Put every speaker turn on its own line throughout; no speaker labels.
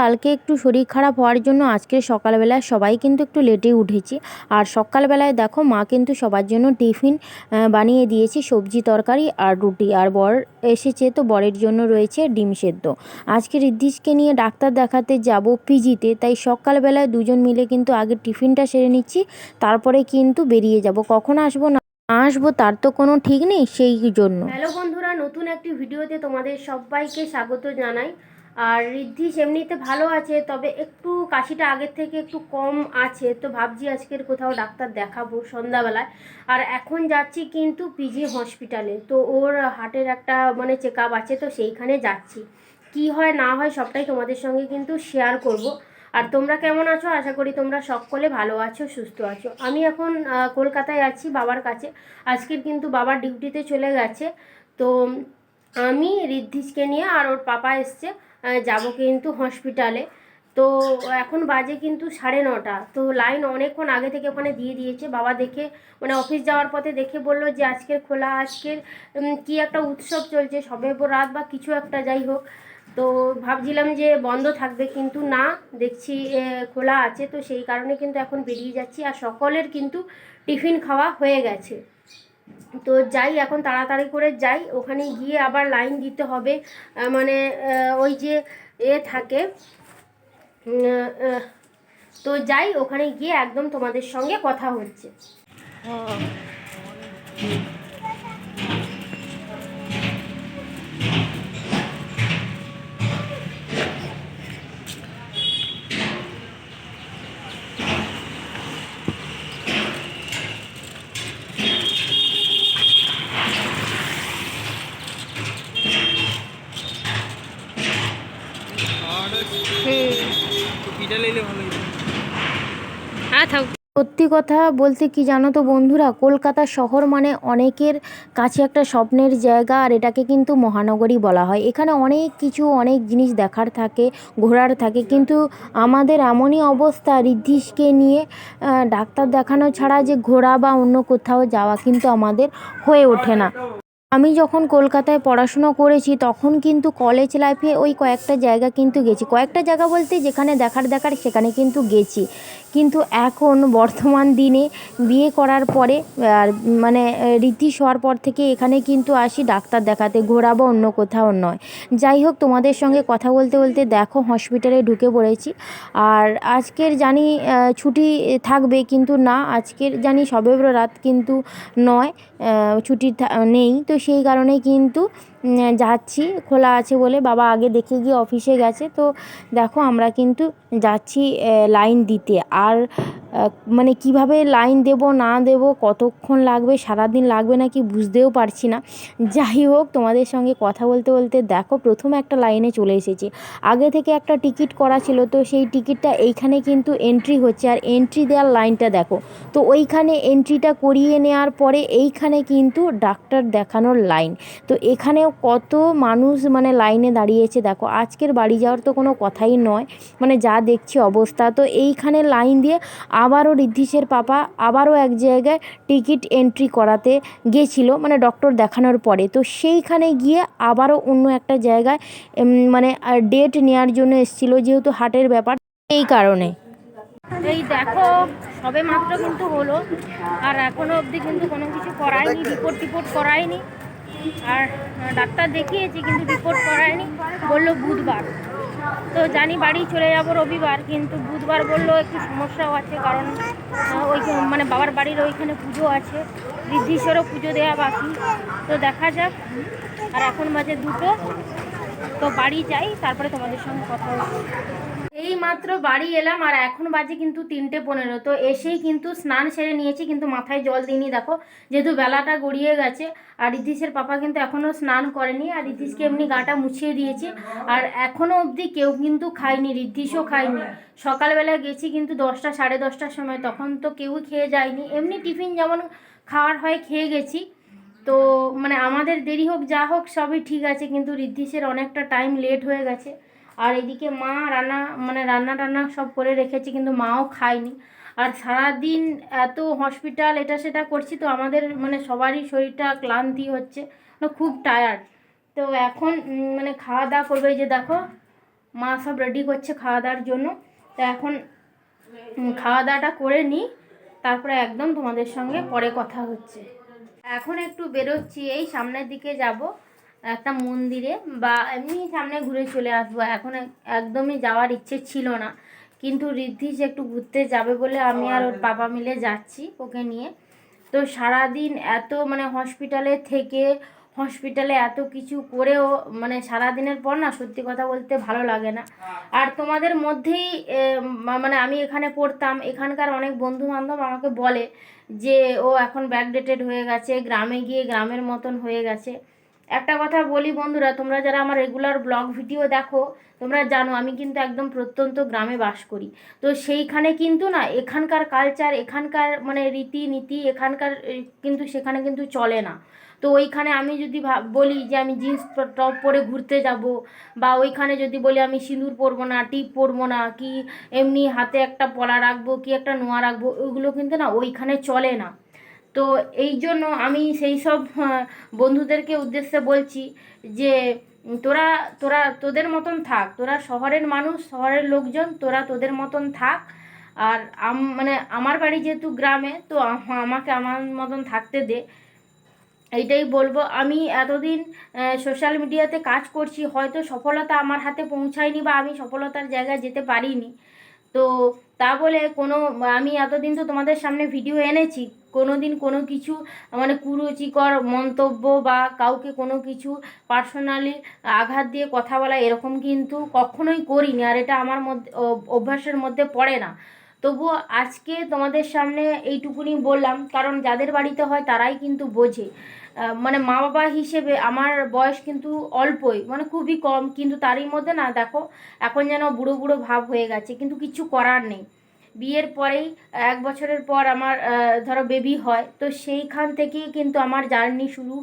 কালকে একটু শরীর খারাপ হওয়ার জন্য আজকে সকালবেলায় সবাই কিন্তু একটু লেটে উঠেছি। আর সকালবেলায় দেখো মা কিন্তু সবার জন্য টিফিন বানিয়ে দিয়েছি, সবজি, তরকারি আর রুটি আর বর এসেছে তো বরের জন্য রয়েছে ডিম সেদ্ধ। আজকে ঋদ্ধিশকে নিয়ে ডাক্তার দেখাতে যাব পিজিতে, তাই সকালবেলায় দুজন মিলে কিন্তু আগে টিফিনটা সেরে নিচ্ছি, তারপরে কিন্তু বেরিয়ে যাব। কখন আসব না আসব তার তো কোনো ঠিক নেই, সেই জন্য।
হ্যালো বন্ধুরা, নতুন একটি ভিডিওতে তোমাদের সবাইকে স্বাগত জানাই। আর ঋদ্ধিস এমনিতে ভালো আছে, তবে একটু কাশিটা আগের থেকে একটু কম আছে। তো ভাবছি আজকের কোথাও ডাক্তার দেখাবো সন্ধ্যাবেলায়। আর এখন যাচ্ছি কিন্তু পিজি হসপিটালে। তো ওর হার্টের একটা মানে চেক আছে, তো সেইখানে যাচ্ছি। কি হয় না হয় সবটাই তোমাদের সঙ্গে কিন্তু শেয়ার করব। আর তোমরা কেমন আছো? আশা করি তোমরা সকলে ভালো আছো, সুস্থ আছো। আমি এখন কলকাতায় আছি বাবার কাছে। আজকের কিন্তু বাবার ডিউটিতে চলে গেছে। তো আমি ঋদ্ধিসকে নিয়ে আর ওর পাপা এসছে। যাব কিন্তু হসপিটালে তো এখন বাজে কিন্তু সাড়ে নটা। তো লাইন অনেকক্ষণ আগে থেকে ওখানে দিয়ে দিয়েছে। বাবা দেখে মানে অফিস যাওয়ার পথে দেখে বলল যে, আজকের খোলা, আজকের কি একটা উৎসব চলছে, সবে রাত বা কিছু একটা যাই হোক। তো ভাবছিলাম যে, বন্ধ থাকবে কিন্তু না, দেখছি খোলা আছে। তো সেই কারণে কিন্তু এখন বেরিয়ে যাচ্ছি। আর সকলের কিন্তু টিফিন খাওয়া হয়ে গেছে। তো যাই, এখন তাড়াতাড়ি করে যাই। ওখানে গিয়ে আবার লাইন দিতে হবে। মানে ওই যে এ থাকে। তো যাই, ওখানে গিয়ে একদম তোমাদের সঙ্গে কথা হচ্ছে
পিঠা লাইলে ভালো হতো
হ্যাঁ
সত্যি কথা বলতে কি জানো তো বন্ধুরা, কলকাতা শহর মানে অনেকের কাছে একটা স্বপ্নের জায়গা আর এটাকে কিন্তু মহানগরী বলা হয়। এখানে অনেক কিছু, অনেক জিনিস দেখার থাকে, ঘোরার থাকে, কিন্তু আমাদের এমনই অবস্থা ঋদ্ধিশকে নিয়ে ডাক্তার দেখানো ছাড়া যে ঘোরা বা অন্য কোথাও যাওয়া কিন্তু আমাদের হয়ে ওঠে না। আমি যখন কলকাতায় পড়াশুনো করেছি, তখন কিন্তু কলেজ লাইফে ওই কয়েকটা জায়গা কিন্তু গেছি। কয়েকটা জায়গা বলতে যেখানে দেখার দেখার সেখানে কিন্তু গেছি। কিন্তু এখন বর্তমান দিনে বিয়ে করার পরে, আর মানে রীতিশ হওয়ার পর থেকে এখানে কিন্তু আসি ডাক্তার দেখাতে ঘোরা বা অন্য কোথাও নয়। যাই হোক, তোমাদের সঙ্গে কথা বলতে বলতে দেখো হসপিটালে ঢুকে পড়েছি। আর আজকের জানি ছুটি থাকবে কিন্তু না, আজকের জানি সবে রাত কিন্তু নয়। ছুটি নেই। তো সেই কারণে কিন্তু যাচ্ছি। খোলা আছে বলে বাবা আগে দেখে গিয়ে অফিসে গেছে। তো দেখো আমরা কিন্তু যাচ্ছি লাইন দিতে। আর মানে কীভাবে লাইন দেব, না দেব, কতক্ষণ লাগবে, সারাদিন লাগবে নাকি বুঝতেও পারছি না। যাই হোক, তোমাদের সঙ্গে কথা বলতে বলতে দেখো, প্রথম একটা লাইনে চলে এসেছি। আগে থেকে একটা টিকিট করা ছিল, তো সেই টিকিটটা এইখানে কিন্তু এন্ট্রি হচ্ছে। আর এন্ট্রি দেওয়ার লাইনটা দেখো, তো ওইখানে এন্ট্রিটা করিয়ে নেওয়ার পরে এইখানে কিন্তু ডাক্তার দেখানোর লাইন। তো এখানেও কত মানুষ মানে লাইনে দাঁড়িয়েছে দেখো, আজকের বাড়ি যাওয়ার তো কোনো কথাই নয়। মানে যা দেখছি অবস্থা, তো এইখানে লাইন দিয়ে আবারও ঋদ্ধিশের পাপা আবারও এক জায়গায় টিকিট এন্ট্রি করাতে গেছিল মানে ডক্টর দেখানোর পরে। তো সেইখানে গিয়ে আবারও অন্য একটা জায়গায় মানে ডেট নেওয়ার জন্য এসেছিল, যেহেতু হার্টের ব্যাপার এই কারণে।
এই দেখো, সবে মাত্র কিন্তু হলো। আর এখনও অবধি কিন্তু কোনো কিছু করায়নি রিপোর্ট টিপোর্ট করায়নি। আর ডাক্তার দেখিয়েছি, কিন্তু রিপোর্ট করায়নি। বলল বুধবার। তো জানি বাড়ি চলে যাব রবিবার, কিন্তু বুধবার বলল একটু সমস্যাও আছে কারণ ওই মানে বাবার বাড়ির ওইখানে পুজো আছে বৃদ্ধিশ্বরও পুজো দেওয়া বাকি। তো দেখা যাক, আর এখন মাঝে দুটো। তো বাড়ি যাই, তারপরে তোমাদের সঙ্গে কথা হচ্ছে এই মাত্র বাড়ি এলাম আর এখন বাজে কিন্তু তিনটে পনেরো। তো এসেই কিন্তু স্নান সেরে নিয়েছি, কিন্তু মাথায় জল দিইনি, দেখো। যেহেতু বেলাটা গড়িয়ে গেছে, আর ঋতিশের পাপা কিন্তু এখনও স্নান করেনি, আর ঋতিশকে এমনি গাটা মুছিয়ে দিয়েছি। আর এখনও অবধি কেউ কিন্তু খায়নি ঋদ্ধিশও খায়নি। সকালবেলা গেছি কিন্তু দশটা, সাড়ে দশটার সময়, তখন তো কেউই খেয়ে যায়নি। এমনি টিফিন যেমন খাওয়ার হয়, খেয়ে গেছি। তো মানে আমাদের দেরি হোক, যা হোক, সবই ঠিক আছে, কিন্তু ঋদ্ধিশের অনেকটা টাইম লেট হয়ে গেছে। আর এদিকে মা রান্না মানে রান্না টান্না সব করে রেখেছে, কিন্তু মাও খায়নি। আর সারাদিন এত হসপিটাল এটা সেটা করছি তো আমাদের মানে সবারই শরীরটা ক্লান্তি হচ্ছে মানে খুব টায়ার্ড তো এখন মানে খাওয়া দাওয়া করবে যে দেখো, মা সব রেডি করছে খাওয়া দাওয়ার জন্য। তো এখন খাওয়া দাওয়াটা করে নিই, তারপরে একদম তোমাদের সঙ্গে পরে কথা হচ্ছে। এখন একটু বেরোচ্ছি, এই সামনের দিকে যাব। একটা মন্দিরে বা এমনি সামনে ঘুরে চলে আসব। এখন একদমই যাওয়ার ইচ্ছে ছিল না। কিন্তু ঋদ্ধিস একটু ঘুরতে যাবে বলে আমি আর ওর বাবা মিলে যাচ্ছি ওকে নিয়ে। তো সারাদিন এত মানে হসপিটালে থেকে হসপিটালে এত কিছু করেও মানে সারাদিনের পর না সত্যি কথা বলতে ভালো লাগে না। আর তোমাদের মধ্যেই মানে আমি এখানে পড়তাম, এখানকার অনেক বন্ধু বান্ধব আমাকে বলে যে ও এখন ব্যাকডেটেড হয়ে গেছে, গ্রামে গিয়ে গ্রামের মতন হয়ে গেছে। একটা কথা বলি বন্ধুরা, তোমরা যারা আমার রেগুলার ব্লগ ভিডিও দেখো, তোমরা জানো আমি কিন্তু একদম প্রত্যন্ত গ্রামে বাস করি। তো সেইখানে কিন্তু না, এখানকার কালচার এখানকার মানে রীতিনীতি, এখানকার কিন্তু সেখানে কিন্তু চলে না। তো ওইখানে আমি যদি বলি যে আমি জিন্স টপ পরে ঘুরতে যাব, বা ওইখানে যদি বলি আমি সিঁদুর পরবো না, টিপ পরবো না, কি এমনি হাতে একটা পলা রাখব, কি একটা নোয়া রাখব, ওইগুলো কিন্তু না ওইখানে চলে না। তো এই জন্য আমি সেই সব বন্ধুদেরকে উদ্দেশ্যে বলছি যে, তোরা তোরা তোদের মতন থাক। তোরা শহরের মানুষ, শহরের লোকজন, তোরা তোদের মতন থাক। আর আম মানে আমার বাড়ি যেহেতু গ্রামে, তো আমাকে আমার মতন থাকতে দে। এইটাই বলব। আমি এতদিন সোশ্যাল মিডিয়াতে কাজ করছি, হয়তো সফলতা আমার হাতে পৌঁছায়নি বা আমি সফলতার জায়গায় যেতে পারিনি। তো তা বলে কোনো, আমি এতদিন তো তোমাদের সামনে ভিডিও এনেছি কোনো দিন কোনো কিছু মানে কুরুচিকর মন্তব্য বা কাউকে কোনো কিছু পার্সোনালি আঘাত দিয়ে কথা বলা এরকম কিন্তু কখনোই করিনি, আর এটা আমার মধ্যে অভ্যাসের মধ্যে পড়ে না। তবুও আজকে তোমাদের সামনে এইটুকুনি বললাম, কারণ যাদের বাড়িতে হয় তারাই কিন্তু বোঝে। মানে মা বাবা হিসেবে আমার বয়স কিন্তু অল্পই মানে খুবই কম। কিন্তু তারই মধ্যে না, দেখো, এখন যেন বুড়ো বুড়ো ভাব হয়ে গেছে, কিন্তু কিছু করার নেই। বিয়ের পরেই, এক বছরের পর আমার ধরো বেবি হয়, তো সেইখান থেকেই কিন্তু আমার জার্নি শুরু।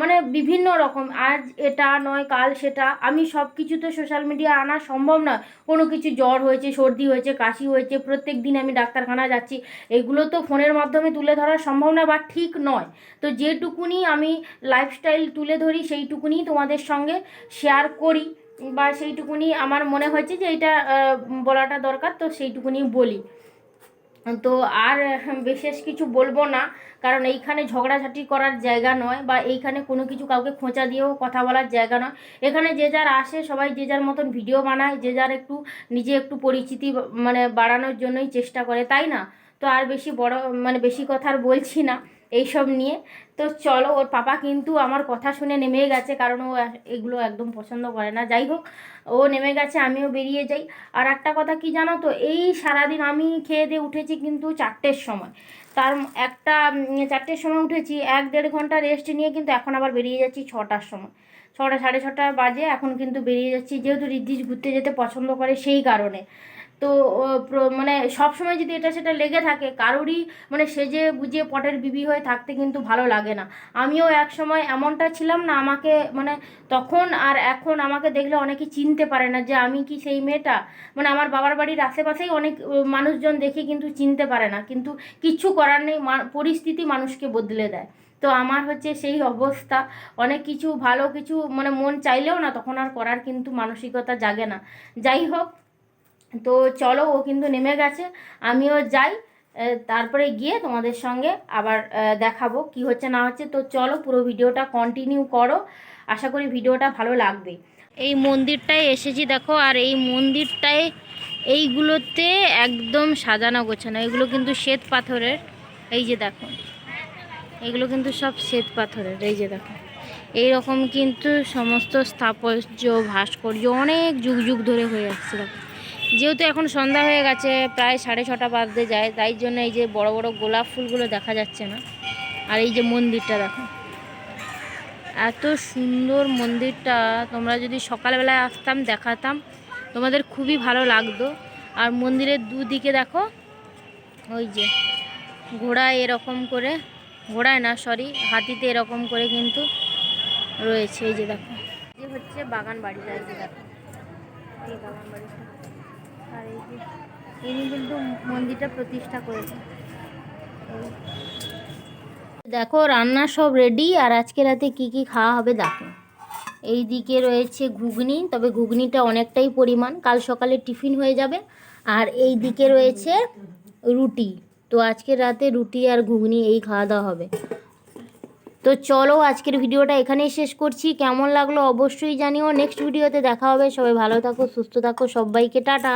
মানে বিভিন্ন রকম, আজ এটা নয়, কাল সেটা। আমি সব কিছু তো সোশ্যাল মিডিয়া আনা সম্ভব নয়। কোনো কিছু জ্বর হয়েছে, সর্দি হয়েছে, কাশি হয়েছে, প্রত্যেক দিন আমি ডাক্তারখানা যাচ্ছি। এগুলো তো ফোনের মাধ্যমে তুলে ধরা সম্ভব নয় বা ঠিক নয়। তো যেটুকুনি আমি লাইফস্টাইল তুলে ধরি, সেইটুকুনি তোমাদের সঙ্গে শেয়ার করি বা সেইটুকুনি আমার মনে হয়েছে যে এটা বলাটা দরকার, তো সেইটুকুনি বলি। তো আর বিশেষ কিছু বলব না। কারণ এইখানে ঝগড়াঝাটি করার জায়গা নয় বা এইখানে কোনো কিছু কাউকে খোঁচা দিয়েও কথা বলার জায়গা নয়। এখানে যে যার আসে, সবাই যে যার মতন ভিডিও বানায়, যে যার একটু নিজে একটু পরিচিতি মানে বাড়ানোর জন্যই চেষ্টা করে, তাই না? তো আর বেশি বড় মানে বেশি কথা আর বলছি না এইসব নিয়ে। তো চলো, ওর পাপা কিন্তু আমার কথা শুনে নেমে গেছে, কারণ ও এগুলো একদম পছন্দ করে না। যাই হোক ও নেমে গেছে, আমিও বেরিয়ে যাই। আর একটা কথা কি জানো তো, এই সারাদিন আমি খেয়ে দিয়ে উঠেছি কিন্তু চারটের সময়। তার একটা চারটের সময় উঠেছি, এক দেড় ঘণ্টা রেস্ট নিয়ে কিন্তু এখন আবার বেরিয়ে যাচ্ছি ছটার সময়। ছটা, সাড়ে ছটা বাজে, এখন কিন্তু বেরিয়ে যাচ্ছি। যেহেতু রিদ্ধিস ঘুরতে যেতে পছন্দ করে সেই কারণে। তো মানে সবসময় যদি এটা সেটা লেগে থাকে, কারোরই মানে সেজে বুঝিয়ে পটের বিবি হয়ে থাকতে কিন্তু ভালো লাগে না। আমিও এক সময় এমনটা ছিলাম না, আমাকে মানে তখন আর এখন আমাকে দেখলে অনেকে চিনতে পারে না যে আমি কি সেই মেয়েটা। মানে আমার বাবার বাড়ির আশেপাশেই অনেক মানুষজন দেখে কিন্তু চিনতে পারে না। কিন্তু কিচ্ছু করার নেই পরিস্থিতি মানুষকে বদলে দেয়। তো আমার হচ্ছে সেই অবস্থা। অনেক কিছু, ভালো কিছু মানে মন চাইলেও না, তখন আর করার কিন্তু মানসিকতা জাগে না। যাই হোক তো চলো, ও কিন্তু নেমে গেছে। আমিও যাই তারপরে গিয়ে তোমাদের সঙ্গে আবার দেখাবো কি হচ্ছে না হচ্ছে। তো চলো, পুরো ভিডিওটা কন্টিনিউ করো। আশা করি ভিডিওটা ভালো লাগবে। এই মন্দিরটায় এসেছি দেখো, আর এই মন্দিরটায় এইগুলোতে একদম সাজানো গোছানো। এগুলো কিন্তু শ্বেত পাথরের, এই যে দেখো। এগুলো কিন্তু সব শ্বেত পাথরের, এই যে দেখো। এই রকম কিন্তু সমস্ত স্থাপত্য, ভাস্কর্য অনেক যুগ যুগ ধরে হয়ে আসছে দেখো। যেহেতু এখন সন্ধ্যা হয়ে গেছে, প্রায় সাড়ে ছটা বাজতে যায়, তাই জন্য এই যে বড় বড় গোলাপ ফুলগুলো দেখা যাচ্ছে না। আর এই যে মন্দিরটা দেখো। এত সুন্দর মন্দিরটা, তোমরা যদি সকালবেলায় আসতাম, দেখাতাম, তোমাদের খুবই ভালো লাগতো। আর মন্দিরের দুদিকে দেখো, ওই যে ঘোড়ায় এরকম করে, ঘোড়ায় না সরি হাতিতে এরকম করে কিন্তু রয়েছে, এই যে দেখো। এই হচ্ছে বাগান বাড়িটা এই যে দেখো। বাগান বাড়িটা আর এই যে, ইনি কিন্তু মন্দিরটা প্রতিষ্ঠা করেছে দেখো, রান্না সব রেডি আর আজকে রাতে কি কি খাওয়া হবে দেখো। এই দিকে রয়েছে ঘুগনি, তবে ঘুগনিটা অনেকটাই পরিমাণ। কাল সকালে টিফিন হয়ে যাবে। আর এই দিকে রয়েছে রুটি। তো আজকের রাতে রুটি আর ঘুগনি এই খাওয়া দাওয়া হবে। তো চলো, আজকের ভিডিওটা এখানেই শেষ করছি। কেমন লাগল অবশ্যই জানিও। নেক্সট ভিডিওতে দেখা হবে। সবাই ভালো থাকো, সুস্থ থাকো। সবাইকে টাটা।